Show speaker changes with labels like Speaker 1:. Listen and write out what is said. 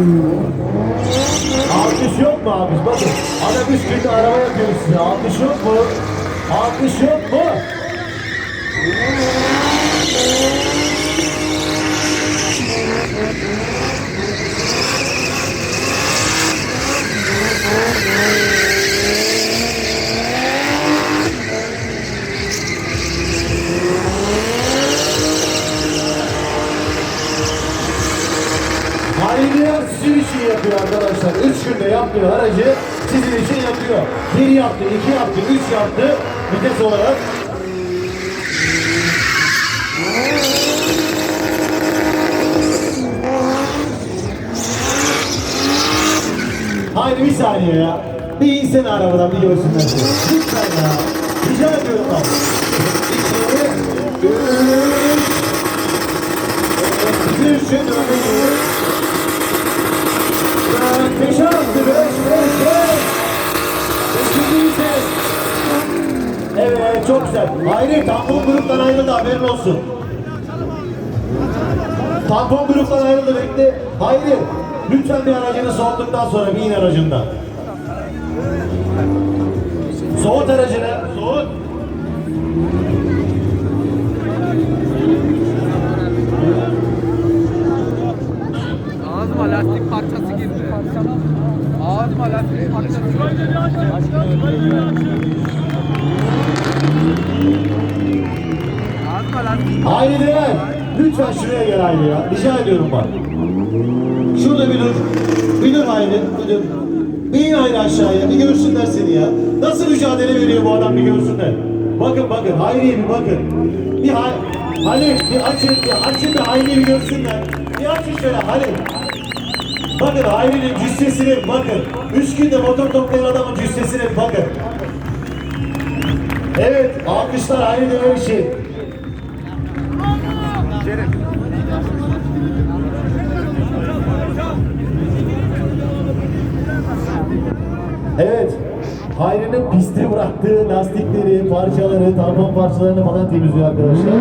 Speaker 1: Ooh. Mu abi? Bakın adam üç günde araba yapıyoruz size. Alkış yok mu? Alkış yok mu? Hayriye sizin için yapıyor arkadaşlar. Üç günde yaptığı aracı sizin için yapıyor. Bir yaptı, iki yaptı, üç yaptı vites olarak. Haydi bir saniye ya. Bir insene arabadan bir görsünler. Lütfen ya. Rica ediyorum. İki, üç. Bir şey dönüyor. Beş altı, beş, beş, beş. Beşinci. Evet, çok güzel. Hayri, tampon gruptan ayrıldı, haberin olsun. Tampon gruptan ayrıldı, bekle. Hayri, lütfen bir aracını soğuttuktan sonra bir in aracından. Soğut aracını, soğut. Değer, lütfen şuraya gel Hayri ya. Rica ediyorum bak. Şurada bir dur. Bir dur Hayri, bir dur. Bir in Hayri aşağıya, bir görsünler seni ya. Nasıl mücadele veriyor bu adam bir görsünler. Bakın bakın, Hayri'ye bir bakın. Bir hay Halim, bir açın, bir açın da Hayri'yi bir görsünler. Bir açın şöyle Halim. Bakın Hayri'nin cüssesine bakın. Üç günde motor toplayan adamın cüssesine bakın. Evet, alkışlar Hayri Değer için. Evet. Hayri'nin piste bıraktığı lastikleri, parçaları, tampon parçalarını falan temizliyor arkadaşlar.